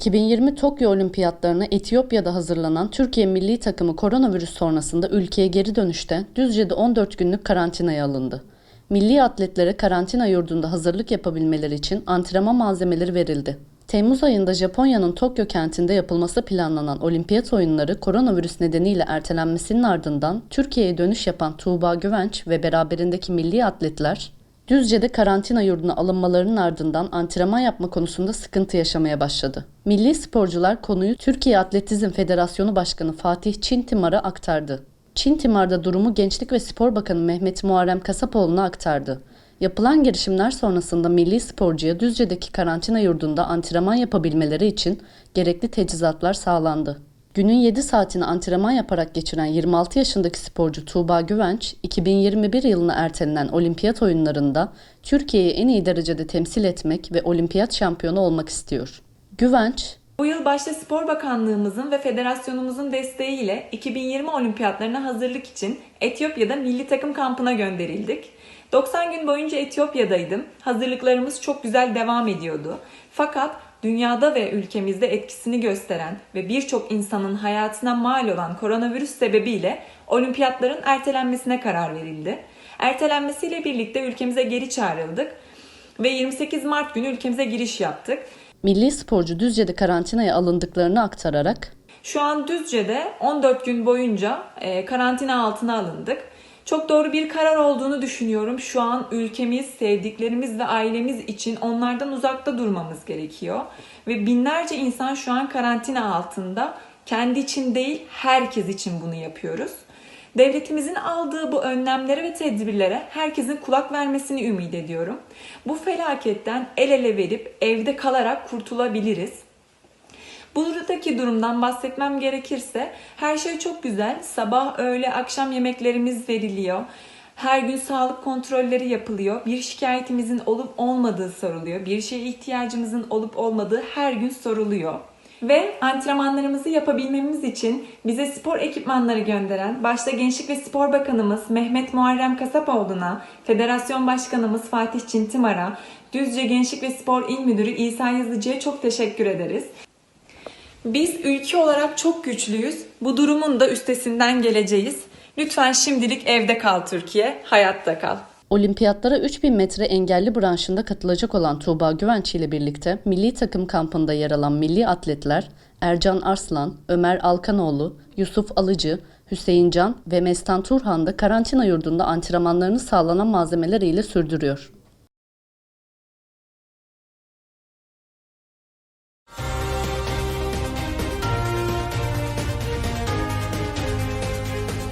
2020 Tokyo Olimpiyatlarına Etiyopya'da hazırlanan Türkiye milli takımı koronavirüs sonrasında ülkeye geri dönüşte Düzce'de 14 günlük karantinaya alındı. Milli atletlere karantina yurdunda hazırlık yapabilmeleri için antrenman malzemeleri verildi. Temmuz ayında Japonya'nın Tokyo kentinde yapılması planlanan olimpiyat oyunları koronavirüs nedeniyle ertelenmesinin ardından Türkiye'ye dönüş yapan Tuğba Güvenç ve beraberindeki milli atletler Düzce'de karantina yurduna alınmalarının ardından antrenman yapma konusunda sıkıntı yaşamaya başladı. Milli sporcular konuyu Türkiye Atletizm Federasyonu Başkanı Fatih Çintimar'a aktardı. Çintimar da durumu Gençlik ve Spor Bakanı Mehmet Muharrem Kasapoğlu'na aktardı. Yapılan girişimler sonrasında milli sporcuya Düzce'deki karantina yurdunda antrenman yapabilmeleri için gerekli teçhizatlar sağlandı. Günün 7 saatini antrenman yaparak geçiren 26 yaşındaki sporcu Tuğba Güvenç, 2021 yılına ertelenen olimpiyat oyunlarında Türkiye'yi en iyi derecede temsil etmek ve olimpiyat şampiyonu olmak istiyor. Güvenç, Bu yıl başta Spor Bakanlığımızın ve federasyonumuzun desteğiyle 2020 olimpiyatlarına hazırlık için Etiyopya'da milli takım kampına gönderildik. 90 gün boyunca Etiyopya'daydım. Hazırlıklarımız çok güzel devam ediyordu. Fakat dünyada ve ülkemizde etkisini gösteren ve birçok insanın hayatına mal olan koronavirüs sebebiyle olimpiyatların ertelenmesine karar verildi. Ertelenmesiyle birlikte ülkemize geri çağrıldık ve 28 Mart günü ülkemize giriş yaptık. milli sporcu Düzce'de karantinaya alındıklarını aktararak Şu an Düzce'de 14 gün boyunca e, karantina altına alındık. Çok doğru bir karar olduğunu düşünüyorum. Şu an ülkemiz, sevdiklerimiz ve ailemiz için onlardan uzakta durmamız gerekiyor. Ve binlerce insan şu an karantina altında. Kendi için değil, herkes için bunu yapıyoruz. Devletimizin aldığı bu önlemlere ve tedbirlere herkesin kulak vermesini ümit ediyorum. Bu felaketten el ele verip evde kalarak kurtulabiliriz. Buradaki durumdan bahsetmem gerekirse her şey çok güzel. Sabah, öğle, akşam yemeklerimiz veriliyor. Her gün sağlık kontrolleri yapılıyor. Bir şikayetimizin olup olmadığı soruluyor. Bir şeye ihtiyacımızın olup olmadığı her gün soruluyor. Ve antrenmanlarımızı yapabilmemiz için bize spor ekipmanları gönderen başta Gençlik ve Spor Bakanımız Mehmet Muharrem Kasapoğlu'na, Federasyon Başkanımız Fatih Çintimar'a, Düzce Gençlik ve Spor İl Müdürü İsa Yazıcı'ya çok teşekkür ederiz. Biz ülke olarak çok güçlüyüz. Bu durumun da üstesinden geleceğiz. Lütfen şimdilik evde kal Türkiye, hayatta kal. Olimpiyatlara 3000 metre engelli branşında katılacak olan Tuğba Güvenç ile birlikte milli takım kampında yer alan milli atletler Ercan Arslan, Ömer Alkanoğlu, Yusuf Alıcı, Hüseyin Can ve Mestan Turhan da karantina yurdunda antrenmanlarını sağlanan malzemeler ile sürdürüyor.